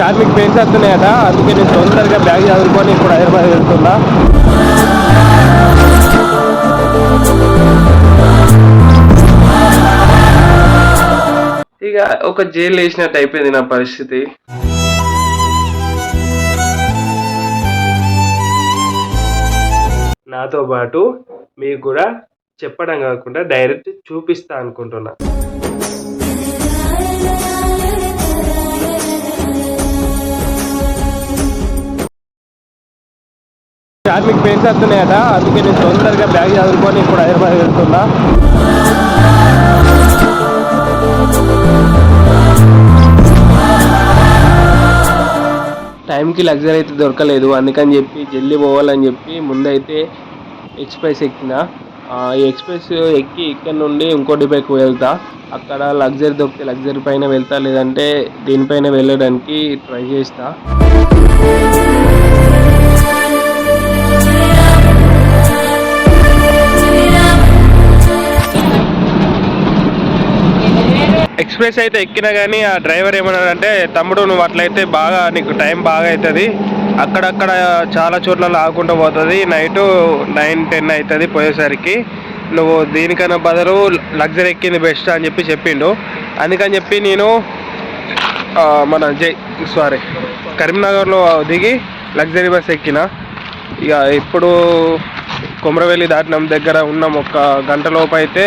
Traffic pains వస్తున్నాయట. అందుకే నేను తొందరగా బ్యాగ్ చదువుకొని ఇప్పుడు హైదరాబాద్ వెళ్తున్నా. ఇక ఒక జైలు వేసినట్టు అయిపోయింది నా పరిస్థితి. నాతో పాటు మీకు కూడా చెప్పడం కాకుండా డైరెక్ట్ చూపిస్తా అనుకుంటున్నా. కార్మిక్ పెయిన్స్ వస్తున్నాయట. అందుకే నేను తొందరగా బ్యాగ్ చదువుకొని ఇప్పుడు హైదరాబాద్ వెళ్తున్నా. టైంకి లగ్జరీ అయితే దొరకలేదు. అందుకని చెప్పి జల్లి పోవాలని చెప్పి ముందైతే ఎక్స్ప్రెస్ ఎక్కిన. ఈ ఎక్స్ప్రెస్ ఎక్కి ఇక్కడ నుండి ఇంకో డిపోకి వెళ్తా. అక్కడ లగ్జరీ దొరికితే లగ్జరీ పైన వెళ్తా. లేదంటే దీనిపైన వెళ్ళడానికి ట్రై చేస్తా. ఎక్స్ప్రెస్ అయితే ఎక్కినా కానీ ఆ డ్రైవర్ ఏమన్నాడంటే తమ్ముడు నువ్వు అట్లయితే బాగా నీకు టైం బాగా అవుతుంది అక్కడక్కడ చాలా చోట్ల ఆగుకుంటూ పోతుంది. నైట్ నైన్ టెన్ అవుతుంది పోయేసరికి. నువ్వు దీనికన్నా బదులు లగ్జరీ ఎక్కింది బెస్ట్ అని చెప్పి చెప్పిండు. అందుకని చెప్పి నేను మన జై సారీ కరీంనగర్లో దిగి లగ్జరీ బస్ ఎక్కిన. ఇక ఇప్పుడు కొమరవెల్లి దాటినం దగ్గర ఉన్నాం ఒక గంట లోపు అయితే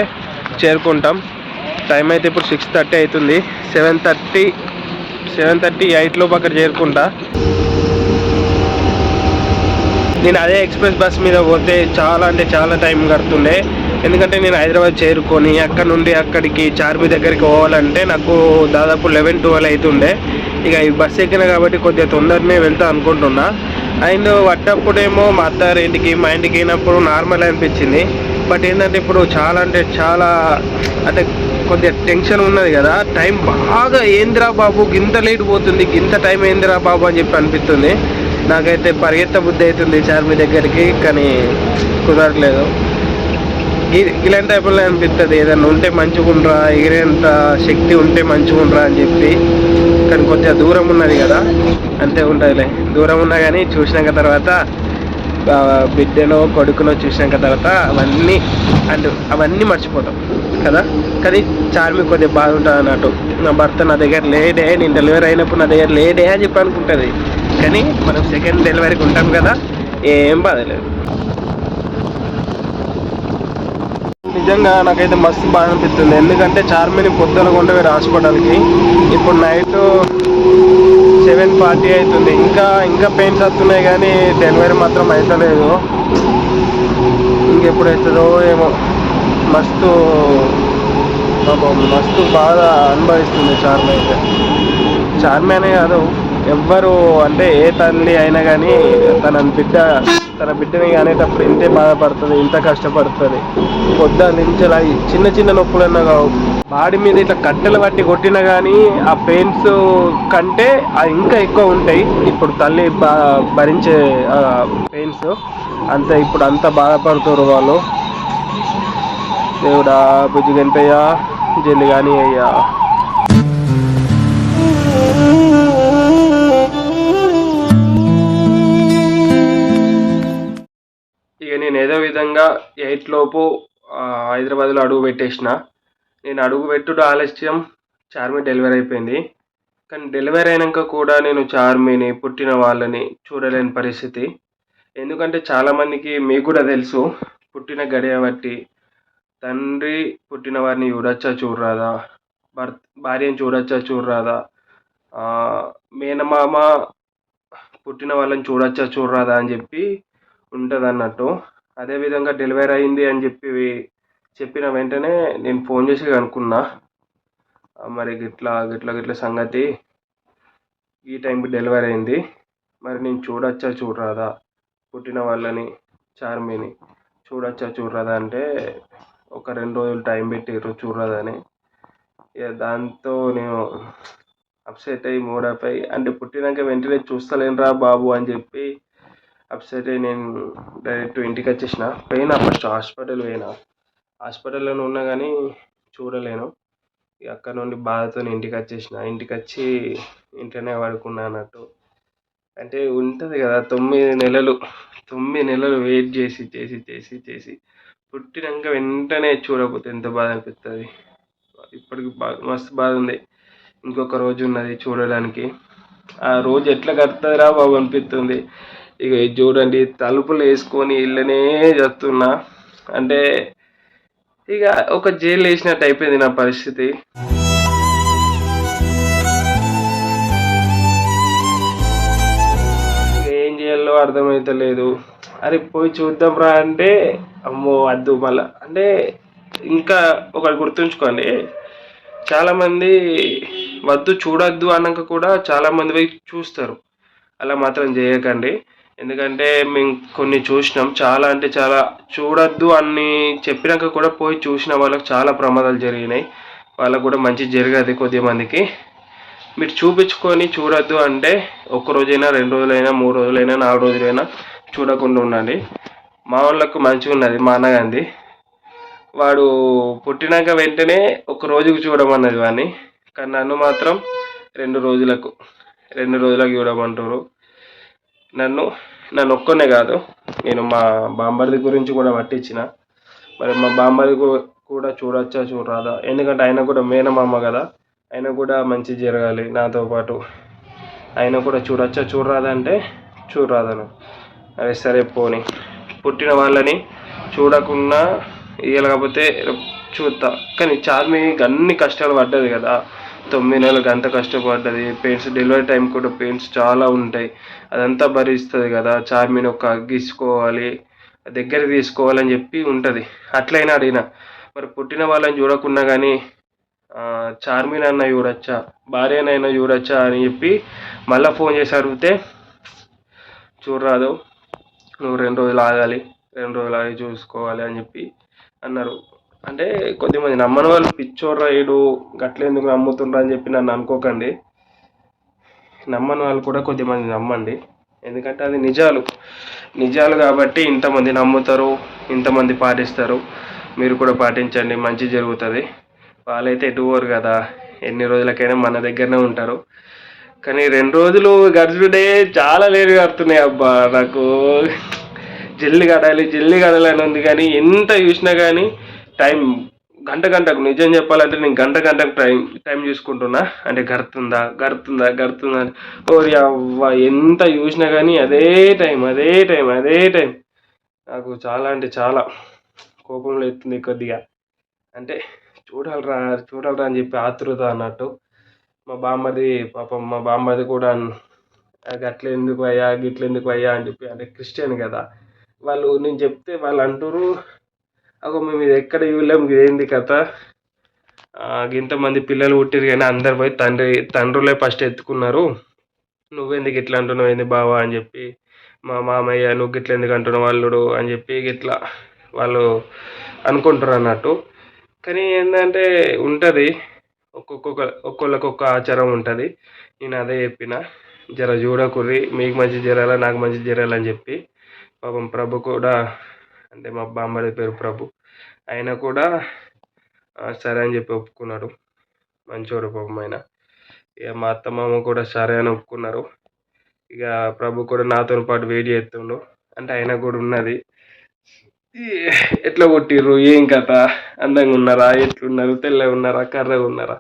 చేరుకుంటాం. టైం అయితే ఇప్పుడు సిక్స్ థర్టీ అవుతుంది. Seven thirty seven thirty eight లోపు అక్కడ చేరుకుంటా. నేను అదే ఎక్స్ప్రెస్ బస్ మీద పోతే చాలా అంటే చాలా టైం గడుతుండే. ఎందుకంటే నేను హైదరాబాద్ చేరుకొని అక్కడ నుండి అక్కడికి చార్మి దగ్గరికి పోవాలంటే నాకు దాదాపు లెవెన్ ట్వెల్వ్ అవుతుండే. ఇక ఈ బస్ ఎక్కిన కాబట్టి కొద్దిగా తొందరనే వెళ్తా అనుకుంటున్నా. అండ్ పట్టప్పుడేమో మా అత్తారింటికి మా ఇంటికి అయినప్పుడు నార్మల్ అనిపించింది. బట్ ఏంటంటే ఇప్పుడు చాలా అంటే చాలా అంటే కొద్దిగా టెన్షన్ ఉన్నది కదా టైం బాగా ఏందిరా బాబు గింత లేట్ పోతుంది గింత టైం ఏందిరా బాబు అని చెప్పి అనిపిస్తుంది. నాకైతే పరిగెత్త బుద్ధి అవుతుంది చార్మి దగ్గరికి కానీ కుదరట్లేదు. ఇలాంటి టైపులో అనిపిస్తుంది ఏదైనా ఉంటే మంచిగుండ్రా ఎగిరేంత శక్తి ఉంటే మంచిగుండ్రా అని చెప్పి. కానీ కొద్దిగా దూరం ఉన్నది కదా అంతే ఉంటుందిలే. దూరం ఉన్నా కానీ చూసినాక తర్వాత బిడ్డనో కొడుకునో చూసినాక తర్వాత అవన్నీ అండ్ అవన్నీ మర్చిపోతాం కదా? కానీ చార్మి కొద్దిగా బాగుంటుంది అన్నట్టు. నా భర్త నా దగ్గర లేడే నేను డెలివరీ అయినప్పుడు నా దగ్గర లేడే అని చెప్పి అనుకుంటుంది. కానీ మనం సెకండ్ డెలివరీకి ఉంటాం కదా ఏం బాధలేదు నిజంగా నాకైతే మస్తు బాగా అనిపిస్తుంది. ఎందుకంటే చార్మిని పొద్దున కొండవేరు హాస్పిటల్కి ఇప్పుడు నైట్ సెవెన్ ఫార్టీ అవుతుంది. ఇంకా ఇంకా పెయిన్స్ వస్తున్నాయి కానీ డెలివరీ మాత్రం అవుతలేదు ఇంకెప్పుడు అవుతుందో ఏమో. మస్తు పాపం మస్తు బాగా అనుభవిస్తుంది చార్మి అయితే. చార్మి అనే కాదు ఎవ్వరు అంటే ఏ తల్లి అయినా కానీ తన బిడ్డ తన బిడ్డని అనేటప్పుడు ఇంతే బాధపడుతుంది ఇంత కష్టపడుతుంది. పొద్దున్న నుంచి చిన్న చిన్న నొప్పులన్నా కావు. బాడీ మీద ఇట్లా కట్టెలు పట్టి కొట్టినా కానీ ఆ పెయిన్స్ కంటే ఇంకా ఎక్కువ ఉంటాయి. ఇప్పుడు తల్లి భరించే పెయిన్స్. అంత ఇప్పుడు అంత బాధపడుతున్నారు వాళ్ళు. దేవుడా బుజ్జి గంటయ్యా జల్లి కానీ అయ్యా. ఇక నేను ఏదో విధంగా ఎయిట్ లోపు హైదరాబాద్లో అడుగు పెట్టేసిన. నేను అడుగు పెట్టుడు ఆలస్యం చార్మి డెలివరీ అయిపోయింది. కానీ డెలివరీ అయినాక కూడా నేను చార్మిని పుట్టిన వాళ్ళని చూడలేని పరిస్థితి. ఎందుకంటే చాలామందికి మీకు కూడా తెలుసు పుట్టిన గడియ బట్టి తండ్రి పుట్టిన వారిని చూడొచ్చా చూడరాదా? భర్త భార్యను చూడొచ్చా చూడరాదా? మేనమామ పుట్టిన వాళ్ళని చూడొచ్చా చూడరాదా అని చెప్పి ఉంటుంది అన్నట్టు అదేవిధంగా డెలివరీ అయింది అని చెప్పి చెప్పిన వెంటనే నేను ఫోన్ చేసి కనుక్కున్నా. మరి గిట్లా గిట్లా గిట్ల సంగతి ఈ టైంకి డెలివరీ అయింది. మరి నేను చూడొచ్చా చూడరాదా? పుట్టిన వాళ్ళని చార్మిని చూడొచ్చా చూడరాదా అంటే ఒక రెండు రోజులు టైం పెట్టిర్రు చూడదని ఇక దాంతో నేను అప్సెట్ అయ్యి మూడప్ అయ్యి అంటే పుట్టినాక వెంటనే చూస్తలేనురా బాబు అని చెప్పి అప్సెట్ అయ్యి నేను డైరెక్ట్ ఇంటికి వచ్చేసిన. పోయినా ఫస్ట్ హాస్పిటల్ పోయినా. హాస్పిటల్లో ఉన్నా కానీ చూడలేను. ఇక అక్కడ నుండి బాధతో ఇంటికి వచ్చేసిన. ఇంటికి వచ్చి ఇంట్లోనే పడుకున్నా అన్నట్టు. అంటే ఉంటుంది కదా తొమ్మిది నెలలు తొమ్మిది నెలలు వెయిట్ చేసి చేసి చేసి చేసి పుట్టినాక వెంటనే చూడకపోతే ఎంత బాధ అనిపిస్తుంది ఇప్పటికి బాగా మస్తు బాధ ఉంది. ఇంకొక రోజు ఉన్నది చూడడానికి. ఆ రోజు ఎట్లా గడుతుందిరా బాబు అనిపిస్తుంది ఇక చూడండి తలుపులు వేసుకొని ఇళ్ళనే చేస్తున్నా అంటే ఇక ఒక జైలు వేసినట్టు అయిపోయింది నా పరిస్థితి. ఏం చేయాలో అర్థమైతలేదు. అరే పోయి చూద్దాం రా అంటే అమ్మో వద్దు మళ్ళా. అంటే ఇంకా ఒకటి గుర్తుంచుకోండి చాలామంది వద్దు చూడొద్దు అన్నాక కూడా చాలామంది పోయి చూస్తారు. అలా మాత్రం చేయకండి. ఎందుకంటే మేము కొన్ని చూసినాం చాలా అంటే చాలా చూడొద్దు అని చెప్పినాక కూడా పోయి చూసిన వాళ్ళకి చాలా ప్రమాదాలు జరిగినాయి. వాళ్ళకు కూడా మంచి జరగదు కొద్ది మందికి. మీరు చూపించుకొని చూడొద్దు అంటే ఒక్క రోజైనా రెండు రోజులైనా మూడు రోజులైనా నాలుగు రోజులైనా చూడకుండా ఉండండి. మా వాళ్ళకు మంచిగా ఉన్నది మా అన్నగాంది వాడు పుట్టినాక వెంటనే ఒక రోజుకు చూడమన్నది వాడిని కానీ నన్ను మాత్రం రెండు రోజులకు రెండు రోజులకు చూడమంటారు. నన్ను నన్ను ఒక్కనే కాదు నేను మా బాంబర్ది గురించి కూడా పట్టించిన. మరి మా బాంబర్ది కూడా చూడొచ్చా చూడరాదా? ఎందుకంటే ఆయన కూడా మేనమామ కదా ఆయన కూడా మంచి జరగాలి నాతో పాటు. ఆయన కూడా చూడొచ్చా చూడరాదా అంటే చూడరాదను. అదే సరే పోని. పుట్టిన వాళ్ళని చూడకుండా ఇవ్వలేకపోతే చూస్తా. కానీ చార్మి అన్ని కష్టాలు పడ్డది కదా. తొమ్మిది నెలలు అంత కష్టపడ్డది. పెయిన్స్ డెలివరీ టైం కూడా పెయిన్స్ చాలా ఉంటాయి. అదంతా భరిస్తుంది కదా. చార్మిని ఒక గీసుకోవాలి దగ్గర తీసుకోవాలని చెప్పి ఉంటుంది. అట్లయినా అడిగిన. మరి పుట్టిన వాళ్ళని చూడకున్నా కానీ చార్మిన్ అన్న చూడొచ్చా? భార్యనైనా చూడొచ్చా అని చెప్పి మళ్ళీ ఫోన్ చేసి అడిగితే చూడరాదు. నువ్వు రెండు రోజులు ఆగాలి రెండు రోజులు ఆగి చూసుకోవాలి అని చెప్పి అన్నారు. అంటే కొద్దిమంది నమ్మని వాళ్ళు పిచ్చోర్రా ఈడు గట్లెందుకు నమ్ముతుండ్రు అని చెప్పి నన్ను అనుకోకండి. నమ్మని వాళ్ళు కూడా కొద్దిమంది నమ్మండి. ఎందుకంటే అది నిజాలు. నిజాలు కాబట్టి ఇంతమంది నమ్ముతారు ఇంతమంది పాటిస్తారు. మీరు కూడా పాటించండి మంచి జరుగుతుంది. వాళ్ళైతే ఎటువరు కదా ఎన్ని రోజులకైనా మన దగ్గరనే ఉంటారు. కానీ రెండు రోజులు గడిచుడే చాలా లేట్ కడుతున్నాయి అబ్బా నాకు జల్లి కడాలి జల్లి కడాలని ఉంది కానీ ఎంత చూసినా కానీ టైం గంట గంటకు నిజం చెప్పాలంటే నేను గంట గంటకు టైం టైం చూసుకుంటున్నా. అంటే గడుతుందా గడుతుందా గడుతుందా అని. ఓరి అవ్వ ఎంత చూసినా కానీ అదే టైం అదే టైం అదే టైం. నాకు చాలా అంటే చాలా కోపంలో ఎత్తుంది కొద్దిగా. అంటే చూడాలరా చూడాలిరా అని చెప్పి ఆతృత అన్నట్టు. మా బామ్మది పాపం మా బామ్మది కూడా అట్లా ఎందుకు అయ్యా గిట్ల ఎందుకు అయ్యా అని చెప్పి అంటే క్రిస్టియన్ కదా. వాళ్ళు నేను చెప్తే వాళ్ళు అంటారు అగో మేము ఇది ఎక్కడ చూడలేము ఇదేంది ఏంది కథ? ఇంతమంది పిల్లలు పుట్టిరు కానీ అందరు పోయి తండ్రి తండ్రులే ఫస్ట్ ఎత్తుకున్నారు. నువ్వెందుకు ఇట్లా అంటున్నావు ఏంది బావా అని చెప్పి మా మామయ్య నువ్వు గిట్ల ఎందుకు అంటున్నావు వాళ్ళుడు అని చెప్పి ఇట్లా వాళ్ళు అనుకుంటారు అన్నట్టు. కానీ ఏంటంటే ఉంటుంది ఒక్కొక్క ఒక్కొక్కరికి ఒక్క ఆచారం ఉంటుంది. నేను అదే చెప్పిన జర చూడకుర్రి మీకు మంచి జరగాల నాకు మంచి జరగాలని చెప్పి. పాపం ప్రభు కూడా అంటే మా బామ్మడి పేరు ప్రభు ఆయన కూడా సరే అని చెప్పి ఒప్పుకున్నాడు. మంచోడు పాపం ఆయన. ఇక మా అత్త మామ కూడా సరే అని ఒప్పుకున్నారు. ఇక ప్రభు కూడా నాతో పాటు వెయిట్ చేస్తుండు. అంటే ఆయన కూడా ఉన్నది. ఎట్లా కొట్టిర్రు? ఏం కథ? అందంగా ఉన్నారా? ఎట్లున్నారు? తెల్లగా ఉన్నారా? కర్రగా ఉన్నారా?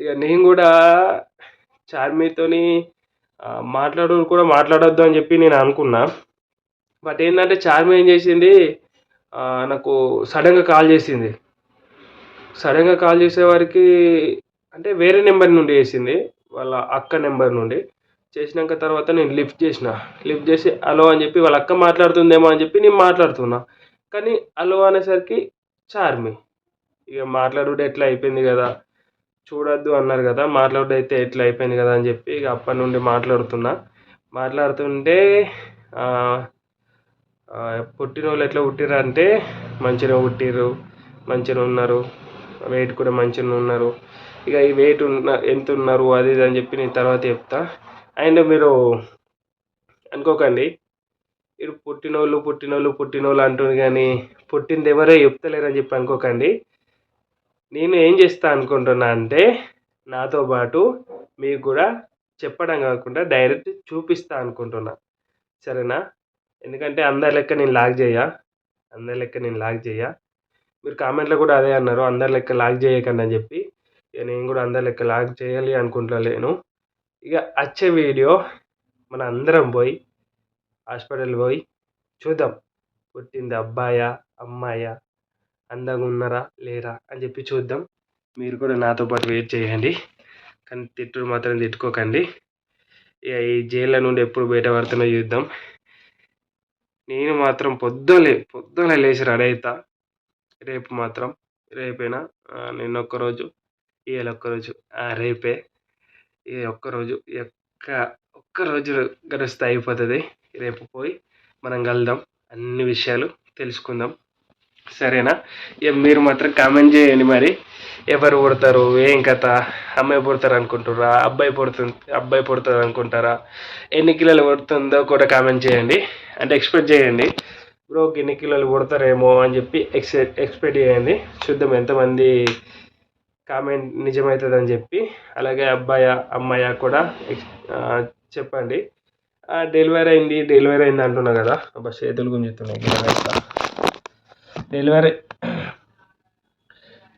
ఇక నేను కూడా చార్మితోని ఆ, మాట్లాడు కూడా మాట్లాడొద్దు అని చెప్పి నేను అనుకున్నా. బట్ ఏంటంటే చార్మి ఏం చేసింది? నాకు సడన్గా కాల్ చేసింది. సడన్గా కాల్ చేసేవారికి అంటే వేరే నెంబర్ నుండి చేసింది. వాళ్ళ అక్క నెంబర్ నుండి. చేసినాక తర్వాత నేను లిఫ్ట్ చేసిన. లిఫ్ట్ చేసి హలో అని చెప్పి వాళ్ళ అక్క మాట్లాడుతుందేమో అని చెప్పి నేను మాట్లాడుతున్నా. కానీ హలో అనేసరికి చార్మి. ఇక మాట్లాడుడు ఎట్లా అయిపోయింది కదా? చూడొద్దు అన్నారు కదా మాట్లాడుడు అయితే ఎట్లా అయిపోయింది కదా అని చెప్పి ఇక అప్పటి నుండి మాట్లాడుతున్నా. మాట్లాడుతుంటే పుట్టిన వాళ్ళు ఎట్లా పుట్టిర్రు అంటే మంచిగా పుట్టిర్రు మంచిగా ఉన్నారు వెయిట్ కూడా మంచిగా ఉన్నారు. ఇక ఈ వెయిట్ ఉన్న ఎంత ఉన్నారు అది ఇది అని చెప్పి నేను తర్వాత చెప్తా. అండ్ మీరు అనుకోకండి మీరు పుట్టినోళ్ళు పుట్టినోళ్ళు పుట్టినోళ్ళు అంటుంది కానీ పుట్టింది ఎవరో చెప్తలేరని చెప్పి అనుకోకండి. నేను ఏం చేస్తా అనుకుంటున్నా అంటే నాతో పాటు మీకు కూడా చెప్పడం కాకుండా డైరెక్ట్ చూపిస్తా అనుకుంటున్నా. సరేనా? ఎందుకంటే అందరి లెక్క నేను లాగ్ చేయ? అందరి లెక్క నేను లాగ్ చేయ? మీరు కామెంట్లో కూడా అదే అన్నారు అందరి లెక్క లాగ్ చేయకండి అని చెప్పి. ఇక నేను కూడా అందరి లెక్క లాగ్ చేయాలి అనుకుంటలేను. ఇక వచ్చే వీడియో మన అందరం పోయి హాస్పిటల్ పోయి చూద్దాం. పుట్టింది అబ్బాయా అమ్మాయా అందంగా ఉన్నారా లేరా అని చెప్పి చూద్దాం. మీరు కూడా నాతో పాటు వెయిట్ చేయండి. కానీ తిట్టుడు మాత్రం తిట్టుకోకండి. ఇక ఈ జైల్లో నుండి ఎప్పుడు బయట పడుతున్నా చూద్దాం. నేను మాత్రం పొద్దులే పొద్దున లేచి రెడీ అవుతా రేపు మాత్రం రేపేనా నిన్న ఒక్కరోజు ఇవాళ ఒక్కరోజు రేపే. ఈ ఒక్కరోజు ఒక్క ఒక్కరోజు గడిస్తే అయిపోతుంది. రేపు పోయి మనం కలుద్దాం. అన్ని విషయాలు తెలుసుకుందాం. సరేనా? ఇక మీరు మాత్రం కామెంట్ చేయండి మరి. ఎవరు పుడతారు? ఏం కథ? అమ్మాయి పుడతారు అనుకుంటారా అబ్బాయి పుడుతుంది అబ్బాయి పుడతారు అనుకుంటారా? ఎన్ని కిలోలు పుడుతుందో కూడా కామెంట్ చేయండి. అంటే ఎక్స్పెక్ట్ చేయండి. బ్రో ఎన్ని కిలోలు పుడతారేమో అని చెప్పి ఎక్స్పెక్ట్ ఎక్స్పెక్ట్ చేయండి. చూద్దాం ఎంతమంది కామెంట్ నిజమవుతుందని చెప్పి. అలాగే అబ్బాయి అమ్మాయి కూడా చెప్పండి. డెలివరీ అయింది డెలివరీ అయింది అంటున్నా కదా. అబ్బా చేతులు గుంజుతున్నాయి. డెలివరీ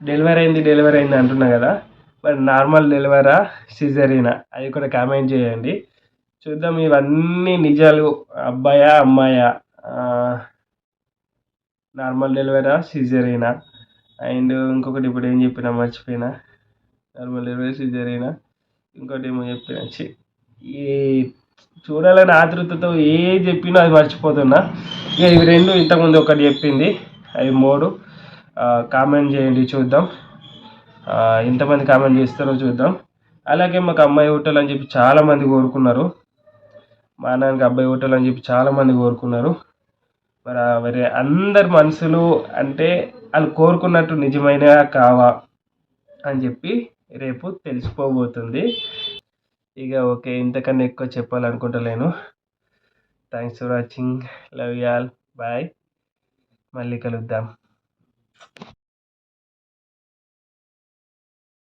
డెలివరీ అయింది డెలివరీ అయింది అంటున్నా కదా. మరి నార్మల్ డెలివరా సిజరీనా అది కూడా కామెంట్ చేయండి. చూద్దాం ఇవన్నీ నిజాలు. అబ్బాయా అమ్మాయా? నార్మల్ డెలివరా సిజరీనా అండ్ ఇంకొకటి ఇప్పుడు ఏం చెప్పినా మర్చిపోయినా. నార్మల్ డెలివరీ సిజరీనా ఇంకోటి ఏమో చెప్పినా. ఈ చూడాలని ఆతృతతో ఏ చెప్పినా అది మర్చిపోతున్నా. ఇక ఇవి రెండు ఇంతకుముందు ఒకటి చెప్పింది. అవి మూడు. కామెంట్ చేయండి చూద్దాం. ఎంతమంది కామెంట్ చేస్తారో చూద్దాం. అలాగే మాకు అమ్మాయి హోటల్ అని చెప్పి చాలామంది కోరుకున్నారు. మా నాన్నకి అబ్బాయి హోటల్ అని చెప్పి చాలామంది కోరుకున్నారు. మరి మరి అందరి మనసులు అంటే వాళ్ళు కోరుకున్నట్టు నిజమైన కావా అని చెప్పి రేపు తెలిసిపోబోతుంది. ఇక ఓకే ఇంతకన్నా ఎక్కువ చెప్పాలనుకుంటలేను. Thanks for watching love y'all bye మళ్ళీ కలుద్దాం.